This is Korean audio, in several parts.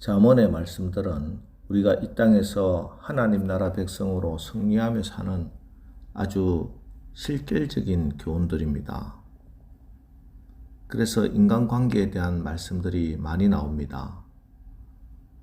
잠언의 말씀들은 우리가 이 땅에서 하나님 나라 백성으로 승리하며 사는 아주 실질적인 교훈들입니다. 그래서 인간관계에 대한 말씀들이 많이 나옵니다.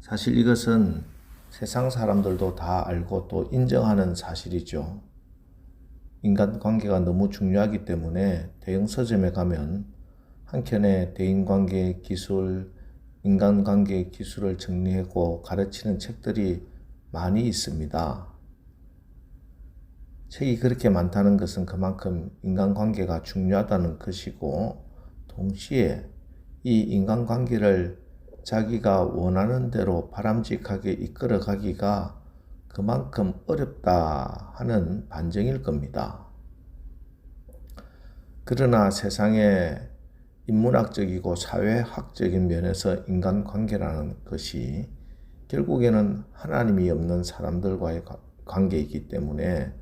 사실 이것은 세상 사람들도 다 알고 또 인정하는 사실이죠. 인간관계가 너무 중요하기 때문에 대형 서점에 가면 한켠에 대인관계 기술, 인간관계 기술을 정리하고 가르치는 책들이 많이 있습니다. 책이 그렇게 많다는 것은 그만큼 인간관계가 중요하다는 것이고, 동시에 이 인간관계를 자기가 원하는 대로 바람직하게 이끌어 가기가 그만큼 어렵다 하는 반증일 겁니다. 그러나 세상에 인문학적이고 사회학적인 면에서 인간관계라는 것이 결국에는 하나님이 없는 사람들과의 관계이기 때문에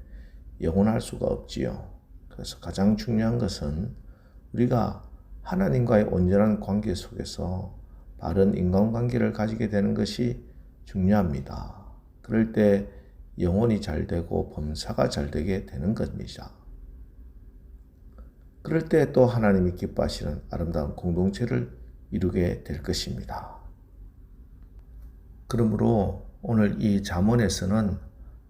영원할 수가 없지요. 그래서 가장 중요한 것은 우리가 하나님과의 온전한 관계 속에서 바른 인간관계를 가지게 되는 것이 중요합니다. 그럴 때 영혼이 잘 되고 범사가 잘 되게 되는 겁니다. 그럴 때 또 하나님이 기뻐하시는 아름다운 공동체를 이루게 될 것입니다. 그러므로 오늘 이 잠언에서는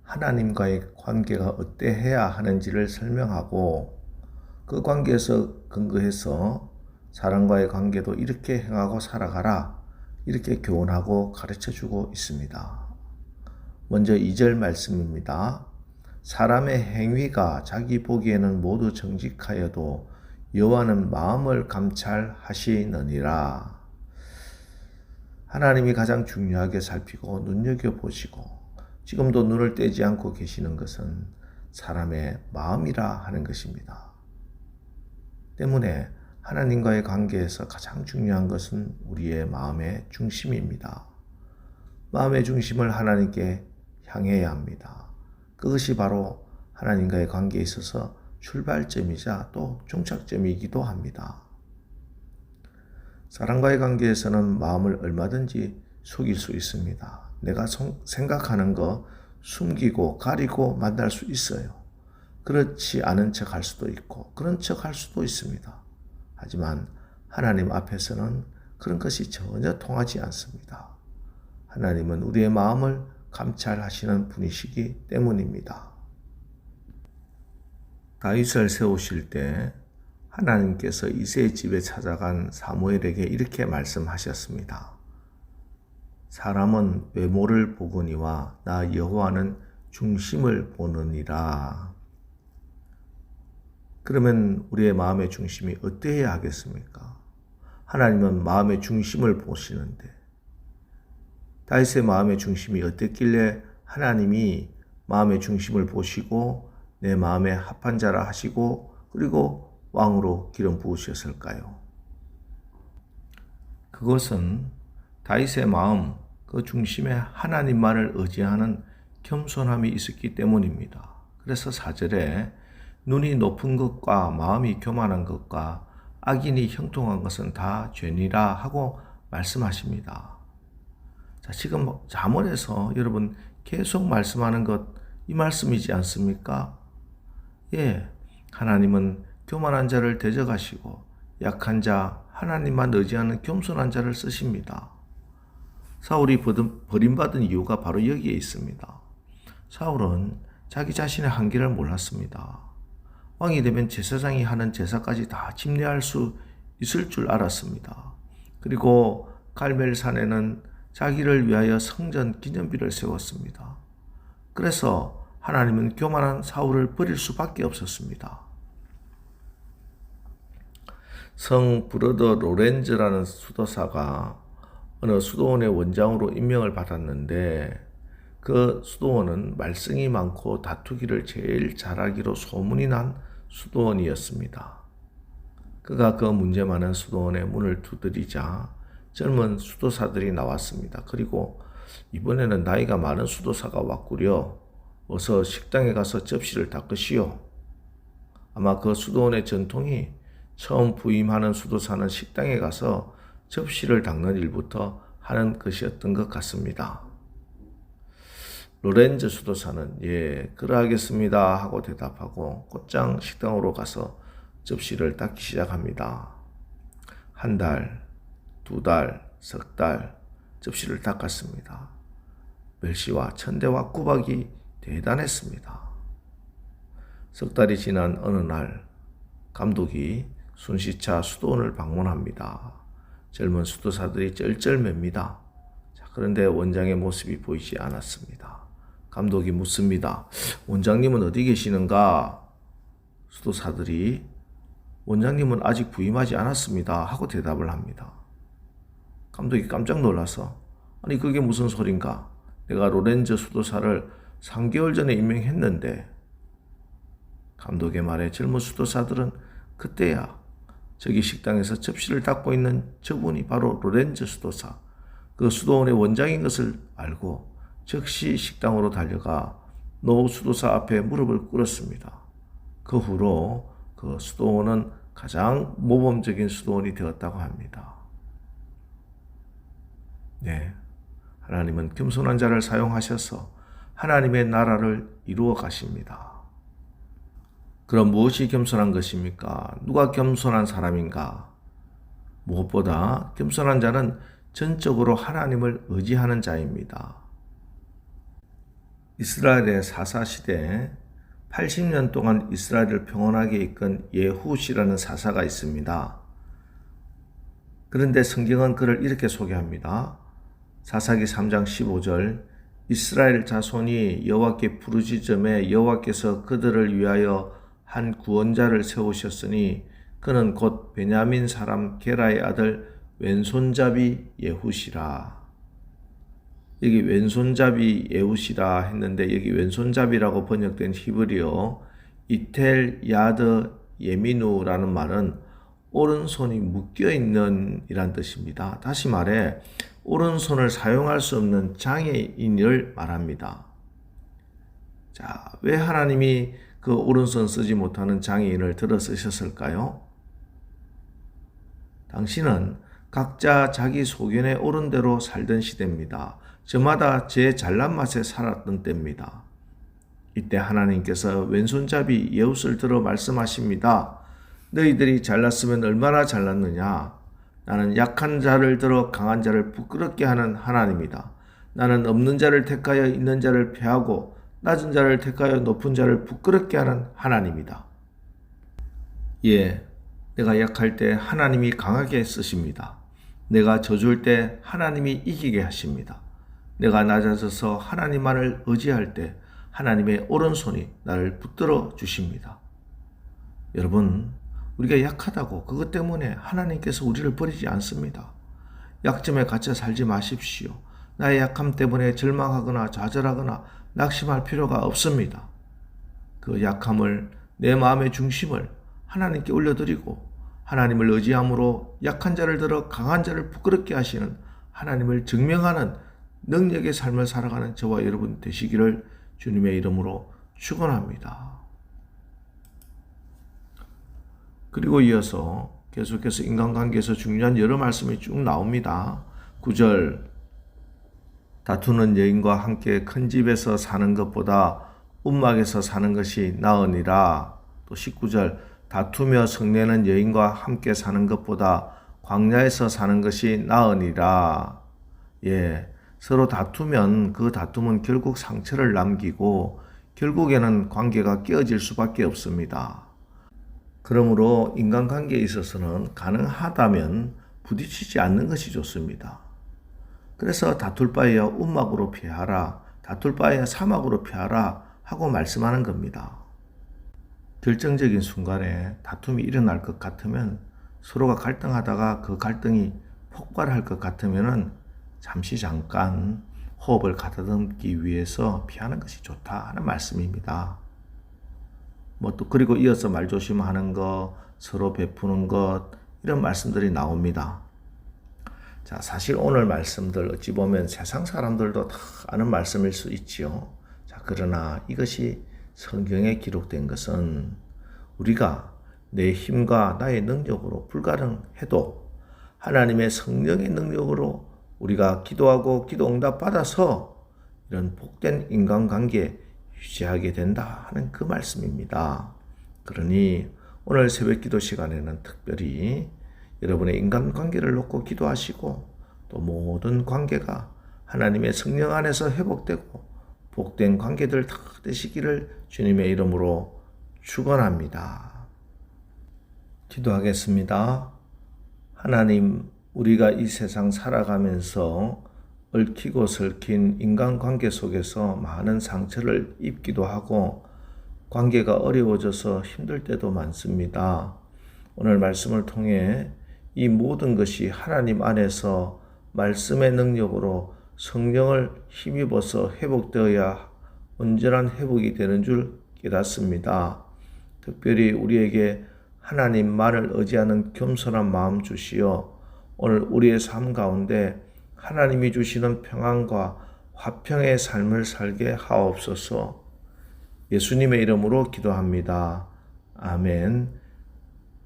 하나님과의 관계가 어때해야 하는지를 설명하고 그 관계에서 근거해서 사람과의 관계도 이렇게 행하고 살아가라 이렇게 교훈하고 가르쳐 주고 있습니다. 먼저 2절 말씀입니다. 사람의 행위가 자기 보기에는 모두 정직하여도 여호와는 마음을 감찰하시느니라. 하나님이 가장 중요하게 살피고 눈여겨 보시고 지금도 눈을 떼지 않고 계시는 것은 사람의 마음이라 하는 것입니다. 때문에 하나님과의 관계에서 가장 중요한 것은 우리의 마음의 중심입니다. 마음의 중심을 하나님께 향해야 합니다. 그것이 바로 하나님과의 관계에 있어서 출발점이자 또 종착점이기도 합니다. 사람과의 관계에서는 마음을 얼마든지 속일 수 있습니다. 내가 생각하는 거 숨기고 가리고 만날 수 있어요. 그렇지 않은 척 할 수도 있고, 그런 척 할 수도 있습니다. 하지만 하나님 앞에서는 그런 것이 전혀 통하지 않습니다. 하나님은 우리의 마음을 감찰하시는 분이시기 때문입니다. 다윗을 세우실 때 하나님께서 이세의 집에 찾아간 사무엘에게 이렇게 말씀하셨습니다. 사람은 외모를 보거니와 나 여호와는 중심을 보느니라. 그러면 우리의 마음의 중심이 어떠해야 하겠습니까? 하나님은 마음의 중심을 보시는데 다윗의 마음의 중심이 어땠길래 하나님이 마음의 중심을 보시고 내 마음에 합한 자라 하시고 그리고 왕으로 기름 부으셨을까요? 그것은 다윗의 마음 그 중심에 하나님만을 의지하는 겸손함이 있었기 때문입니다. 그래서 사절에 눈이 높은 것과 마음이 교만한 것과 악인이 형통한 것은 다 죄니라 하고 말씀하십니다. 자, 지금 잠언에서 여러분 계속 말씀하는 것 이 말씀이지 않습니까? 예. 하나님은 교만한 자를 대적하시고 약한 자, 하나님만 의지하는 겸손한 자를 쓰십니다. 사울이 버림받은 이유가 바로 여기에 있습니다. 사울은 자기 자신의 한계를 몰랐습니다. 왕이 되면 제사장이 하는 제사까지 다 침례할 수 있을 줄 알았습니다. 그리고 갈멜산에는 자기를 위하여 성전 기념비를 세웠습니다. 그래서 하나님은 교만한 사울을 버릴 수밖에 없었습니다. 성 브러더 로렌즈라는 수도사가 어느 수도원의 원장으로 임명을 받았는데 그 수도원은 말썽이 많고 다투기를 제일 잘하기로 소문이 난 수도원이었습니다. 그가 그 문제 많은 수도원의 문을 두드리자 젊은 수도사들이 나왔습니다. 그리고 이번에는 나이가 많은 수도사가 왔구려. 어서 식당에 가서 접시를 닦으시오. 아마 그 수도원의 전통이 처음 부임하는 수도사는 식당에 가서 접시를 닦는 일부터 하는 것이었던 것 같습니다. 로렌즈 수도사는 예, 그러 하겠습니다 하고 대답하고 곧장 식당으로 가서 접시를 닦기 시작합니다. 한 달, 두 달, 석 달 접시를 닦았습니다. 멸시와 천대와 구박이 대단했습니다. 석 달이 지난 어느 날 감독이 순시차 수도원을 방문합니다. 젊은 수도사들이 쩔쩔맵니다. 자, 그런데 원장의 모습이 보이지 않았습니다. 감독이 묻습니다. 원장님은 어디 계시는가? 수도사들이 원장님은 아직 부임하지 않았습니다. 하고 대답을 합니다. 감독이 깜짝 놀라서 아니 그게 무슨 소린가? 내가 로렌즈 수도사를 3개월 전에 임명했는데 감독의 말에 젊은 수도사들은 그때야 저기 식당에서 접시를 닦고 있는 저분이 바로 로렌즈 수도사 그 수도원의 원장인 것을 알고 즉시 식당으로 달려가 노 수도사 앞에 무릎을 꿇었습니다. 그 후로 그 수도원은 가장 모범적인 수도원이 되었다고 합니다. 네. 하나님은 겸손한 자를 사용하셔서 하나님의 나라를 이루어 가십니다. 그럼 무엇이 겸손한 것입니까? 누가 겸손한 사람인가? 무엇보다 겸손한 자는 전적으로 하나님을 의지하는 자입니다. 이스라엘의 사사 시대에 80년 동안 이스라엘을 평온하게 이끈 예후시라는 사사가 있습니다. 그런데 성경은 그를 이렇게 소개합니다. 사사기 3장 15절 이스라엘 자손이 여호와께 부르짖음에 여호와께서 그들을 위하여 한 구원자를 세우셨으니 그는 곧 베냐민 사람 게라의 아들 왼손잡이 예후시라. 여기 왼손잡이 예후시라 했는데 여기 왼손잡이라고 번역된 히브리어 이텔 야드 예미누라는 말은 오른손이 묶여 있는 이란 뜻입니다. 다시 말해 오른손을 사용할 수 없는 장애인을 말합니다. 자, 왜 하나님이 그 오른손 쓰지 못하는 장애인을 들어 쓰셨을까요? 당신은 각자 자기 소견에 옳은 대로 살던 시대입니다. 저마다 제 잘난 맛에 살았던 때입니다. 이때 하나님께서 왼손잡이 예웃을 들어 말씀하십니다. 너희들이 잘났으면 얼마나 잘났느냐? 나는 약한 자를 들어 강한 자를 부끄럽게 하는 하나님이다. 나는 없는 자를 택하여 있는 자를 패하고 낮은 자를 택하여 높은 자를 부끄럽게 하는 하나님이다. 예, 내가 약할 때 하나님이 강하게 쓰십니다. 내가 져줄 때 하나님이 이기게 하십니다. 내가 낮아져서 하나님만을 의지할 때 하나님의 오른손이 나를 붙들어 주십니다. 여러분, 우리가 약하다고 그것 때문에 하나님께서 우리를 버리지 않습니다. 약점에 갇혀 살지 마십시오. 나의 약함 때문에 절망하거나 좌절하거나 낙심할 필요가 없습니다. 그 약함을 내 마음의 중심을 하나님께 올려드리고 하나님을 의지함으로 약한 자를 들어 강한 자를 부끄럽게 하시는 하나님을 증명하는 능력의 삶을 살아가는 저와 여러분 되시기를 주님의 이름으로 축원합니다. 그리고 이어서 계속해서 인간관계에서 중요한 여러 말씀이 쭉 나옵니다. 9절 다투는 여인과 함께 큰 집에서 사는 것보다 움막에서 사는 것이 나으니라. 또 19절 다투며 성내는 여인과 함께 사는 것보다 광야에서 사는 것이 나으니라. 예. 서로 다투면 그 다툼은 결국 상처를 남기고 결국에는 관계가 깨어질 수밖에 없습니다. 그러므로 인간관계에 있어서는 가능하다면 부딪히지 않는 것이 좋습니다. 그래서 다툴 바에야 움막으로 피하라, 다툴 바에야 사막으로 피하라 하고 말씀하는 겁니다. 결정적인 순간에 다툼이 일어날 것 같으면 서로가 갈등하다가 그 갈등이 폭발할 것 같으면은 잠시 잠깐 호흡을 가다듬기 위해서 피하는 것이 좋다 하는 말씀입니다. 뭐 또 그리고 이어서 말 조심하는 것, 서로 베푸는 것 이런 말씀들이 나옵니다. 자, 사실 오늘 말씀들 어찌 보면 세상 사람들도 다 아는 말씀일 수 있지요. 자, 그러나 이것이 성경에 기록된 것은 우리가 내 힘과 나의 능력으로 불가능해도 하나님의 성령의 능력으로 우리가 기도하고 기도 응답 받아서 이런 복된 인간관계 유지하게 된다 하는 그 말씀입니다. 그러니 오늘 새벽 기도 시간에는 특별히 여러분의 인간 관계를 놓고 기도하시고 또 모든 관계가 하나님의 성령 안에서 회복되고 복된 관계들 다 되시기를 주님의 이름으로 축원합니다. 기도하겠습니다. 하나님, 우리가 이 세상 살아가면서 얽히고 설킨 인간관계 속에서 많은 상처를 입기도 하고 관계가 어려워져서 힘들 때도 많습니다. 오늘 말씀을 통해 이 모든 것이 하나님 안에서 말씀의 능력으로 성령을 힘입어서 회복되어야 온전한 회복이 되는 줄 깨닫습니다. 특별히 우리에게 하나님 말을 의지하는 겸손한 마음 주시어 오늘 우리의 삶 가운데 하나님이 주시는 평안과 화평의 삶을 살게 하옵소서 예수님의 이름으로 기도합니다. 아멘.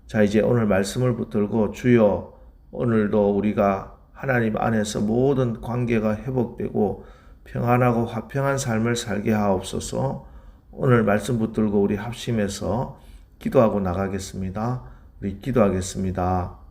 자, 이제 오늘 말씀을 붙들고 주여 오늘도 우리가 하나님 안에서 모든 관계가 회복되고 평안하고 화평한 삶을 살게 하옵소서 오늘 말씀 붙들고 우리 합심해서 기도하고 나가겠습니다. 우리 기도하겠습니다.